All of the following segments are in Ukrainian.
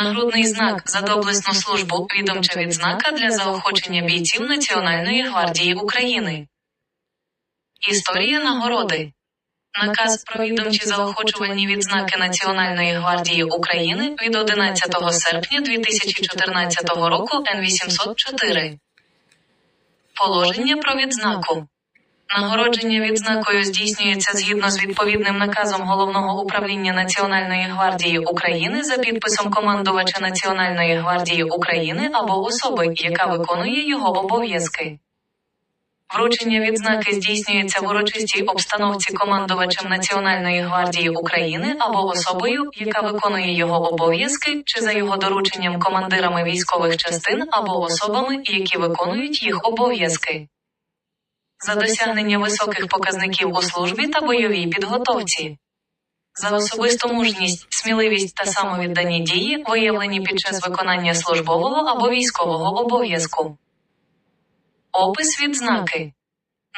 Нагрудний знак за доблесну службу відомча відзнака для заохочення бійців Національної гвардії України. Історія нагороди. Наказ про відомчі заохочувальні відзнаки Національної гвардії України від 11 серпня 2014 року Н804. Положення про відзнаку. Нагородження відзнакою здійснюється згідно з відповідним наказом Головного управління Національної гвардії України за підписом командувача Національної гвардії України або особи, яка виконує його обов'язки. Вручення відзнаки здійснюється в урочистій обстановці командувачем Національної гвардії України або особою, яка виконує його обов'язки, чи за його дорученням командирами військових частин або особами, які виконують їх обов'язки. За досягнення високих показників у службі та бойовій підготовці. За особисту мужність, сміливість та самовіддані дії, виявлені під час виконання службового або військового обов'язку. Опис відзнаки.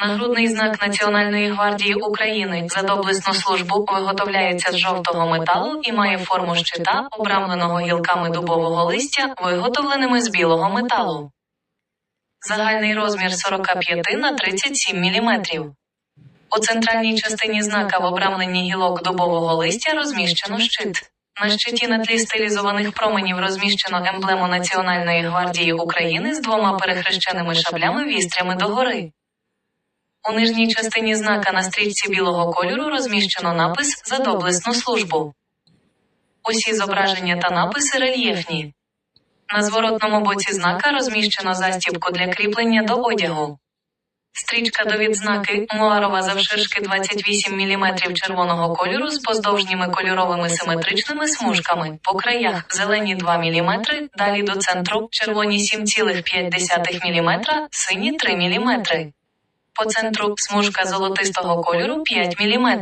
Нагрудний знак Національної гвардії України за доблесну службу виготовляється з жовтого металу і має форму щита, обрамленого гілками дубового листя, виготовленими з білого металу. Загальний розмір 45 на 37 мм. У центральній частині знака в обрамленні гілок дубового листя розміщено щит. На щиті на тлі стилізованих променів розміщено емблему Національної гвардії України з двома перехрещеними шаблями вістрями догори. У нижній частині знака на стрічці білого кольору розміщено напис за доблесну службу. Усі зображення та написи рельєфні. На зворотному боці знака розміщено застібку для кріплення до одягу. Стрічка до відзнаки муарова завширшки 28 мм червоного кольору з поздовжніми кольоровими симетричними смужками. По краях зелені 2 мм, далі до центру червоні 7,5 мм, сині 3 мм. По центру смужка золотистого кольору 5 мм.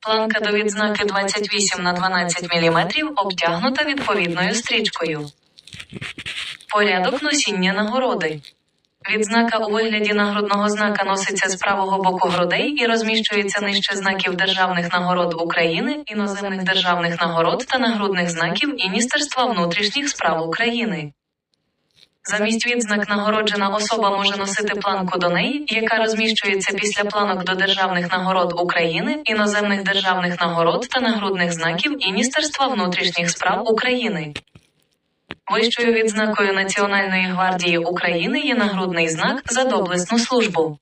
Планка до відзнаки 28 на 12 мм обтягнута відповідною стрічкою. Порядок носіння нагороди. Відзнака у вигляді нагрудного знака носиться з правого боку грудей і розміщується нижче знаків державних нагород України, іноземних державних нагород та нагрудних знаків Міністерства внутрішніх справ України. Замість відзнак нагороджена особа може носити планку до неї, яка розміщується після планок до державних нагород України, іноземних державних нагород та нагрудних знаків Міністерства внутрішніх справ України. Вищою відзнакою Національної гвардії України є нагрудний знак за доблесну службу.